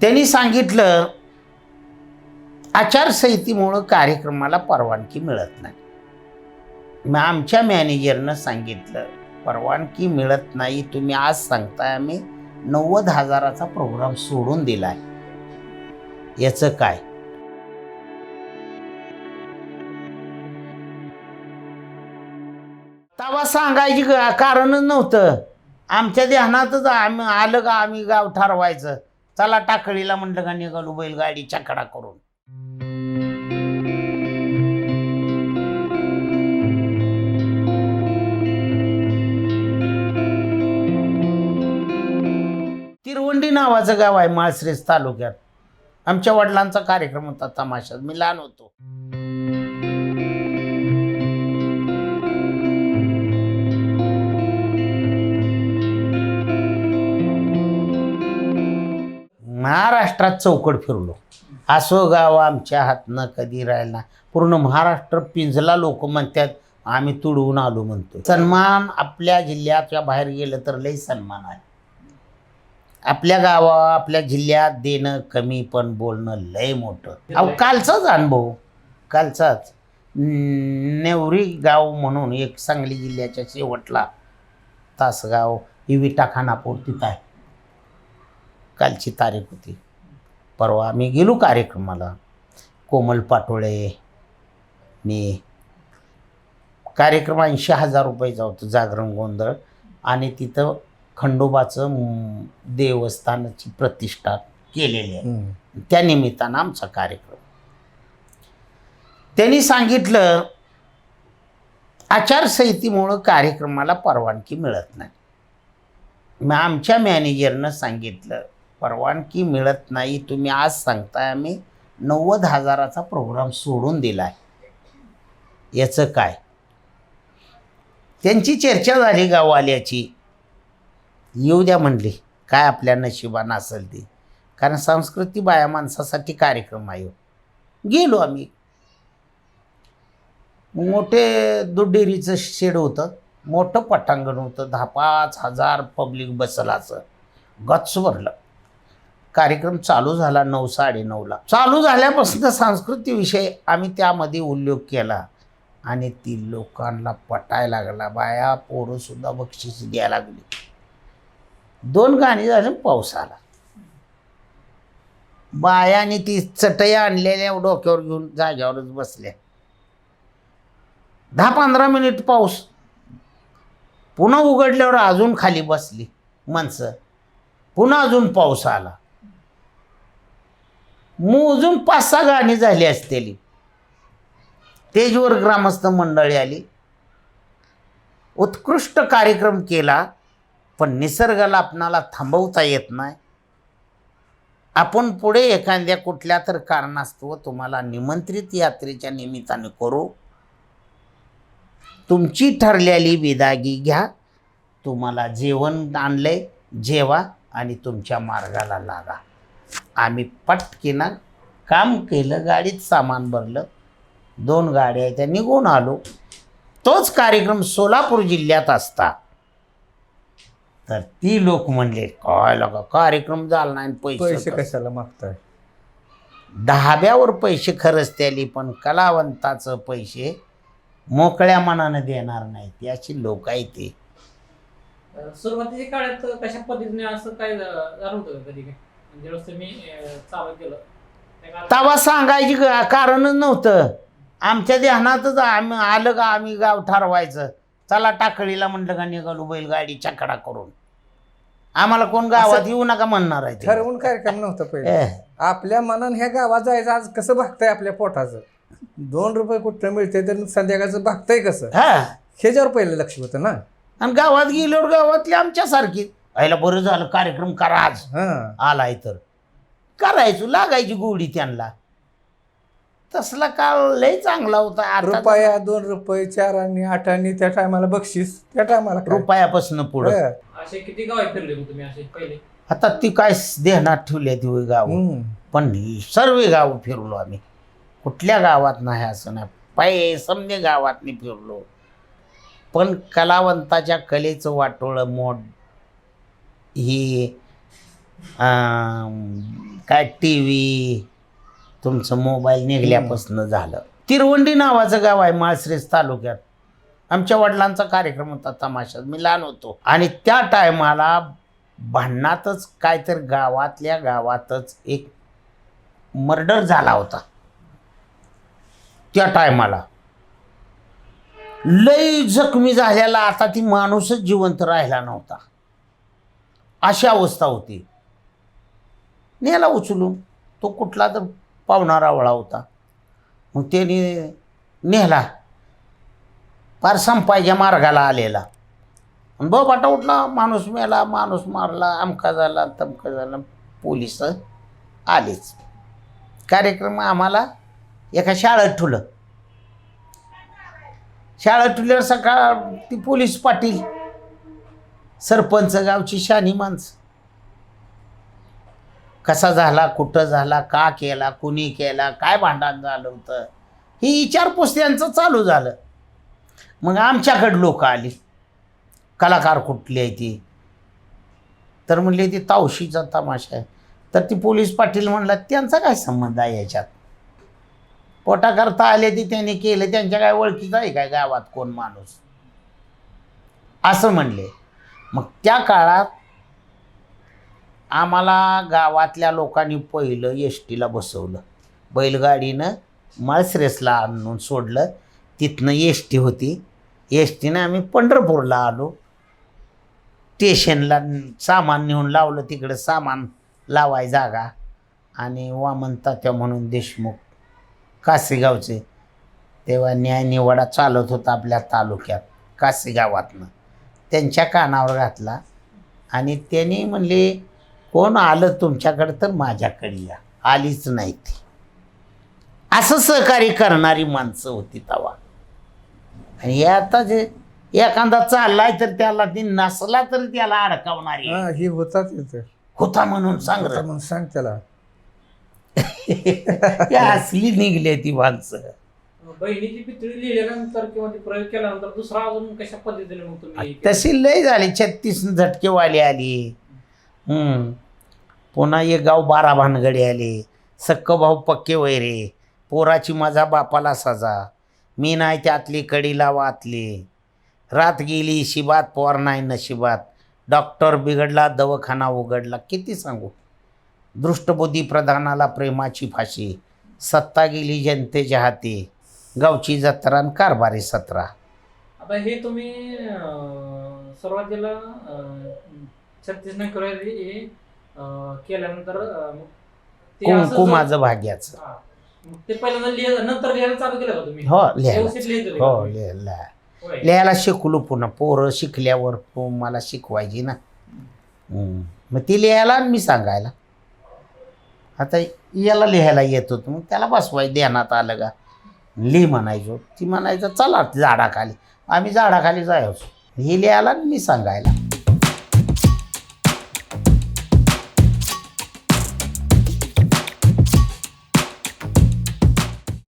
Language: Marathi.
त्यांनी सांगितलं आचारसंहितेमुळं कार्यक्रमाला परवानगी मिळत नाही. मग आमच्या मॅनेजरनं सांगितलं परवानगी मिळत नाही तुम्ही आज सांगताय आम्ही नव्वद हजाराचा प्रोग्राम सोडून दिलाय याचं काय? तवा सांगायची कारणच नव्हतं. आमच्या ध्यानातच आम्ही आलं का आम्ही गाव ठरवायचं. चला टाकळीला म्हटलं का निघालो बैलगाडी चकडा करून. तिरवंडी नावाचं गाव आहे माळश्रेस तालुक्यात. आमच्या वडिलांचा कार्यक्रम होता तमाशात. मी लहान होतो. महाराष्ट्रात चौकड फिरलो. असं गाव आमच्या हातनं कधी राहिलं पूर्ण महाराष्ट्र पिंजला लोक म्हणतात आम्ही तुडवून आलो म्हणतो सन्मान आपल्या जिल्ह्याच्या बाहेर गेलं तर लई सन्मान आहे. आपल्या गावा आपल्या जिल्ह्यात देणं कमी पण बोलणं लय मोठं. अहो कालचाच अनुभव. कालचाच. नेवरी गाव म्हणून एक सांगली जिल्ह्याच्या शेवटला तासगाव ही विटा खानापूर तिथं आहे. कालची तारीख होती. परवा आम्ही गेलो कार्यक्रमाला. कोमल पाटोळे मी कार्यक्रम ऐंशी हजार रुपयाचा होता जागरण गोंधळ आणि तिथं खंडोबाचं देवस्थानाची प्रतिष्ठा केलेली आहे. त्या निमित्तानं आमचा कार्यक्रम. त्यांनी सांगितलं आचारसंहितेमुळं कार्यक्रमाला परवानगी मिळत नाही. मग आमच्या मॅनेजरनं सांगितलं परवानगी मिळत नाही तुम्ही आज सांगताय आम्ही नव्वद हजाराचा प्रोग्राम सोडून दिला आहे याचं काय? त्यांची चर्चा झाली गाववाल्याची. येऊ द्या म्हणली काय आपल्या नशिबानं असेल ती. कारण संस्कृती बाया माणसासाठी कार्यक्रम आहे हो. गेलो आम्ही. मोठे दुडेरीचं शेड होतं मोठं पटांगण होतं दहा पाच हजार पब्लिक बसलाचं गच्च भरलं. कार्यक्रम चालू झाला नऊ साडेनऊला चालू झाल्यापासून सांस्कृतिक विषय आम्ही त्यामध्ये उल्लेख केला. आणि ती लोकांना पटायला लागला. बाया पोरंसुद्धा बक्षीस द्यायला लागली. दोन गाणी झाले पाऊस आला. बायाने ती चटया आणलेल्या डोक्यावर घेऊन जाग्यावरच बसल्या. दहा पंधरा मिनिट पाऊस. पुन्हा उघडल्यावर अजून खाली बसली माणसं. पुन्हा अजून पाऊस आला. मोजून पाच सहा गाणी झाली असतेली. तेजवर ग्रामस्थ मंडळी आली. उत्कृष्ट कार्यक्रम केला पण निसर्गाला आपणाला थांबवता येत नाही. आपण पुढे एखाद्या कुठल्या तर कारणास्तव तुम्हाला निमंत्रित यात्रेच्या निमित्ताने करू. तुमची ठरलेली विदागी घ्या. तुम्हाला जेवण आणले जेवा आणि तुमच्या मार्गाला लागा. आम्ही पटकीनं काम केलं गाडीत सामान भरलं दोन गाड्या आहेत त्या निघून आलो. तोच कार्यक्रम सोलापूर जिल्ह्यात असता. तर ती लोक म्हणले काय लगा कार्यक्रम झाला नाही आणि पैसे पैसे कसे?" कशाला मागताय? दहाब्यावर पैसे खरंच त्याली पण कलावंताचं पैसे मोकळ्या मनानं देणार नाहीत याची लोक आहे ते. सुरुवातीच्या काळात कशा पद्धतीने असं काय का कधी काय? ज्यावेळेस तुम्ही अं, चालू केलं त्या काळात- तवा सांगायची ग- कारणच नव्हतं. आमच्या ध्यानातच आम्ही आलं का आम्ही गाव ठरवायचं. चला टाकळीला म्हणलं का निघालो बैलगाडी चकडा करून. आम्हाला कोण गावात येऊ नका म्हणणार आहे ते. ठरवून कार्यक्रम नव्हता पहिले. ए, आपल्या मनानं ह्या गावात जायचं आज कसं भागतंय आपल्या पोटाचं? दोन रुपये कुठं मिळते तर संध्याकाळचं भागतंय कसं? हा. ह्याच्यावर पहिलं लक्ष होतं ना. आणि गावात गेल्यावर गावातली आमच्यासारखी. आईला बरं झालं कार्यक्रम करा आज. हा. आलाय तर. करायचो लागायची गोडी त्यांना. तसला काळ लय चांगला होता. आता रुपया दोन रुपये चार आणि आठ आणि त्या टायमाला बक्षीस. त्या टायमाला रुपयापासून पुढं. असे किती गाव फिरले मग तुम्ही? असे पहिले? आता ती काय देण्यात ठेवली ती गाव. पण सर्व गाव फिरलो आम्ही. कुठल्या गावात नाही असं नाही. पाय समजे गावात फिरलो. पण कलावंताच्या कलेचं वाटोळं मोड ही काय टी व्ही तुमचं मोबाईल निघल्यापासून झालं. तिरवंडी नावाचं गाव आहे माळश्रेस तालुक्यात. आमच्या वडिलांचा कार्यक्रम होता तमाशात. मी लहान होतो. आणि त्या टायमाला भांडणातच काय तर गावातल्या गावातच एक मर्डर झाला होता. त्या टायमाला लई जखमी झालेला आता ती माणूसच जिवंत राहिला नव्हता. अशी अवस्था होती. नेला उचलून. तो कुठला तर पावणारा वळा होता. मग त्याने नेला. फार संपायच्या मार्गाला आलेला. आणि बाटा उठला. माणूस मेला माणूस मारला अमका झाला तमका झाला पोलीस आलेच. कार्यक्रम आम्हाला एका शाळेत ठुलं. शाळेत ठुल्यावर सकाळ ती पोलीस पाटील सरपंच गावची शानी माणसं. कसा झाला कुठं झाला का केला कुणी केला काय भांडण झालं होतं? ही विचारपूस त्यांचं चालू झालं. मग आमच्याकडं लोक आली. कलाकार कुठली आहे ती? तर म्हणले ती तावशीचा तमाशा आहे. तर ती पोलीस पाटील म्हणला त्यांचा काय संबंध आहे याच्यात? पोटाकरता आले ते त्यांनी केलं त्यांच्या काय ओळखीचा आहे काय गावात कोण माणूस? असं म्हणले. मग त्या काळात आम्हाला गावातल्या लोकांनी पहिलं एस टीला बसवलं. बैलगाडीनं माळश्रेसला आणून सोडलं. तिथनं एस टी होती. एस टीनं आम्ही पंढरपूरला आलो. स्टेशनला सामान नेऊन लावलं. तिकडं सामान लावाय जागा. आणि वामन तात्या म्हणून देशमुख कासेगावचे. तेव्हा न्याय निवाडा चालत होता आपल्या तालुक्यात कासेगावातनं. त्यांच्या कानावर घातला. आणि त्यांनी म्हणले कोण आलं तुमच्याकडं तर माझ्याकडे या. आलीच नाही ती. असं सहकार्य करणारी माणसं होती तवा. आणि हे आता जे एखादा चाललाय तर त्याला ती नसला तर त्याला अडकावणारी. हा ही होतात होता म्हणून सांग रे. म्हणून सांग त्याला. हे असली निघली ती माणसं. बहिणीची पितळी लिहिल्यानंतर किंवा ती प्रयोग केल्यानंतर दुसरा अजून कशा पद्धतीने मग तुम्ही तशी लय झाली. छत्तीस झटकेवाली आली. हम्म. पुन्हा एक गाव बारा भानगडी आले. सक्क भाऊ पक्के वैरे. पोराची माझा बापाला सजा. मी नाही त्यातली कडीला वाचली रात गेली शिबात पोर नाही नशिबात. डॉक्टर बिघडला दवाखाना उघडला. किती सांगू? दृष्टबुद्धी प्रधानाला प्रेमाची फाशी. सत्ता गेली जनतेच्या हाती. गावची जत्रा आणि कारभारी सत्रा. आता हे तुम्ही अं, सुरुवातीला अं, छत्तीस नोकरी हे अं, केल्यानंतर अं, ते असं भाग्याचं. हा. मग ते पहिल्यांदा लिहायला नंतर लिहायला चालू केलं का तुम्ही? हो लिहायला. व्यवस्थित लिहित होते हो? लिहायला. होय. लिहायला शिकलो पुन्हा. पोरं शिकल्यावर पो- मला शिकवायची ना. हम्म. मग ती लिहायला आणि मी सांगायला. आता याला लिहायला येत होतं. मग त्याला बसवाय ध्यानात आलं का? ले म्हणायचो. ती म्हणायचं चला झाडाखाली. आम्ही झाडाखाली जायचो. हे लिहायला मी सांगायला.